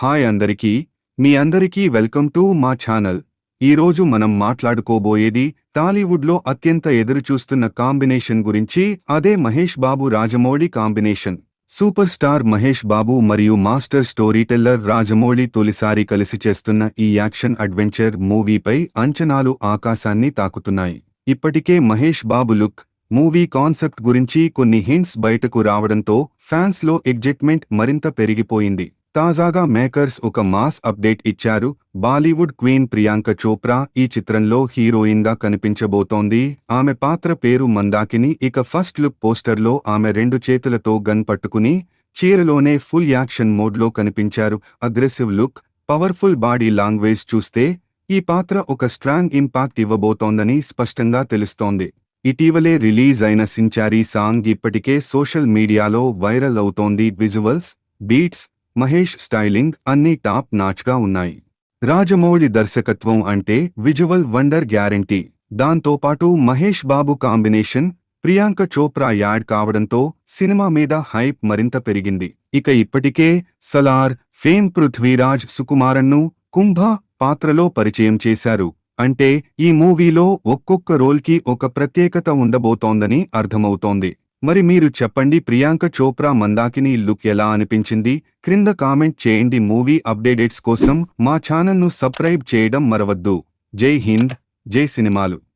Hi అందరికీ మీ అందరికీ welcome to మా ఛానల్. ఈరోజు మనం మాట్లాడుకోబోయేది టాలీవుడ్లో అత్యంత ఎదురుచూస్తున్న కాంబినేషన్ గురించి అదే Mahesh Babu Rajamouli combination. Super star Mahesh Babu మరియు మాస్టర్ స్టోరీ టెల్లర్ రాజమౌళి తొలిసారి కలిసి చేస్తున్న ఈ యాక్షన్ అడ్వెంచర్ మూవీపై అంచనాలు ఆకాశాన్ని తాకుతున్నాయి. ఇప్పటికే Mahesh Babu look movie concept గురించి కొన్ని హింట్స్ బయటకు రావడంతో ఫ్యాన్స్లో ఎగ్జైట్మెంట్ మరింత పెరిగిపోయింది. తాజాగా మేకర్స్ ఒక మాస్ అప్డేట్ ఇచ్చారు. బాలీవుడ్ క్వీన్ ప్రియాంక చోప్రా ఈ చిత్రంలో హీరోయిన్గా కనిపించబోతోంది. ఆమె పాత్ర పేరు మందాకిని ఇక ఫస్ట్ లుక్ పోస్టర్లో ఆమె రెండు చేతులతో గన్ పట్టుకుని చీరలోనే ఫుల్ యాక్షన్ మోడ్లో కనిపించారు. Aggressive look powerful body language చూస్తే ఈ పాత్ర ఒక స్ట్రాంగ్ ఇంపాక్ట్ ఇవ్వబోతోందని స్పష్టంగా తెలుస్తోంది. ఇటీవలే రిలీజ్ అయిన సించారీ సాంగ్ ఇప్పటికే సోషల్ మీడియాలో వైరల్ అవుతోంది. విజువల్స్ బీట్స్ మహేష్ స్టైలింగ్ అన్నీ టాప్ నాచ్గా ఉన్నాయి. రాజమౌళి దర్శకత్వం అంటే విజువల్ వండర్ గ్యారంటీ. దాంతోపాటు మహేష్ బాబు కాంబినేషన్ ప్రియాంక చోప్రా యాడ్ కావడంతో సినిమా మీద హైప్ మరింత పెరిగింది. ఇక ఇప్పటికే సలార్ ఫేమ్ పృథ్వీరాజ్ సుకుమారన్ను కుంభ పాత్రలో పరిచయం చేశారు. అంటే ఈ మూవీలో ఒక్కొక్క రోల్కి ఒక ప్రత్యేకత ఉండబోతోందని అర్థమవుతోంది. మరి మీరు చెప్పండి ప్రియాంక చోప్రా మందాకిని లుక్ ఎలా అనిపించింది? క్రింద కామెంట్ చేయండి మూవీ అప్డేట్స్ కోసం మా ఛానల్ను సబ్స్క్రైబ్ చేయడం మరవద్దు. జై హింద్ జై సినిమాలు.